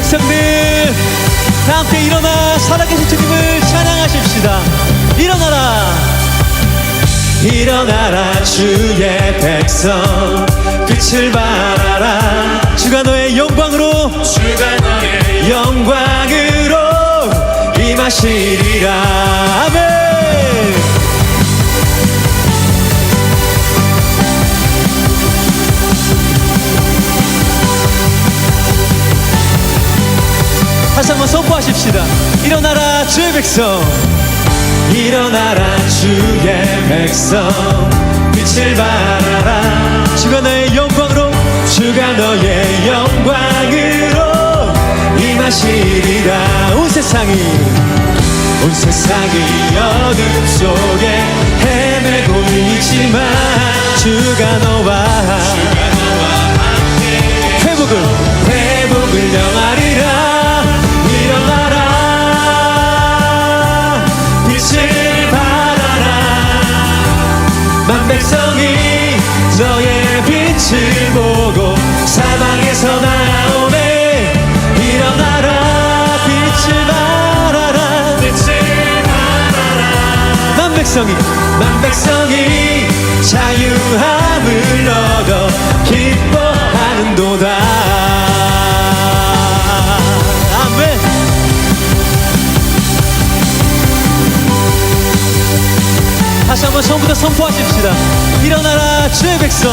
백성들 다 함께 일어나 살아계신 주님을 찬양하십시다. 일어나라. 일어나라 주의 백성. 빛을 발하라. 주가 너의 영광으로. 주가 너의 영광으로 임하시리라 다시 한번 선포하십시다. 일어나라 주의 백성. 일어나라 주의 백성. 빛을 발하라. 주가 너의 영광으로 주가 너의 영광으로 임하시리라. 온 세상이 온 세상이 어둠 속에 헤매고 있지만 주가 너와 빛을 보고 사방에서 나오네. 일어나라 빛을 발하라. 빛을 발하라 만 백성이 만 백성이 자유함을 얻어 기뻐하는도다. 아멘. 다시 한번 처음부터 선포하십시다. 일어나라 주의 백성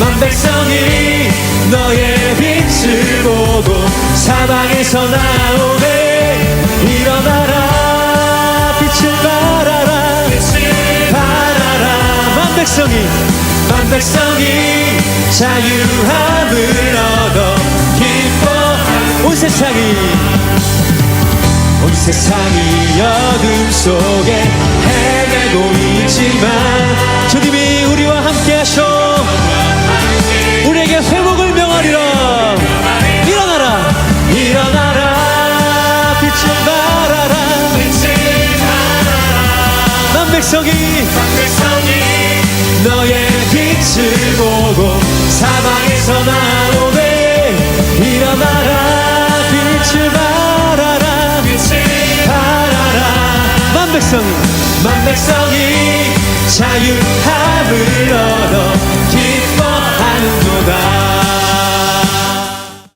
만 백성이 너의 빛을 보고 사방에서 나오네. 일어나라 빛을 발하라 빛을 발하라. 만 백성이 만 백성이 자유함을 얻어 기뻐 온 세상이 온 세상이 어둠 속에 헤매고 있지만 보고 사방에서 나오네. 일어나라 빛을 발하라. 빛을 발하라. 만 백성이 만 백성이 자유함을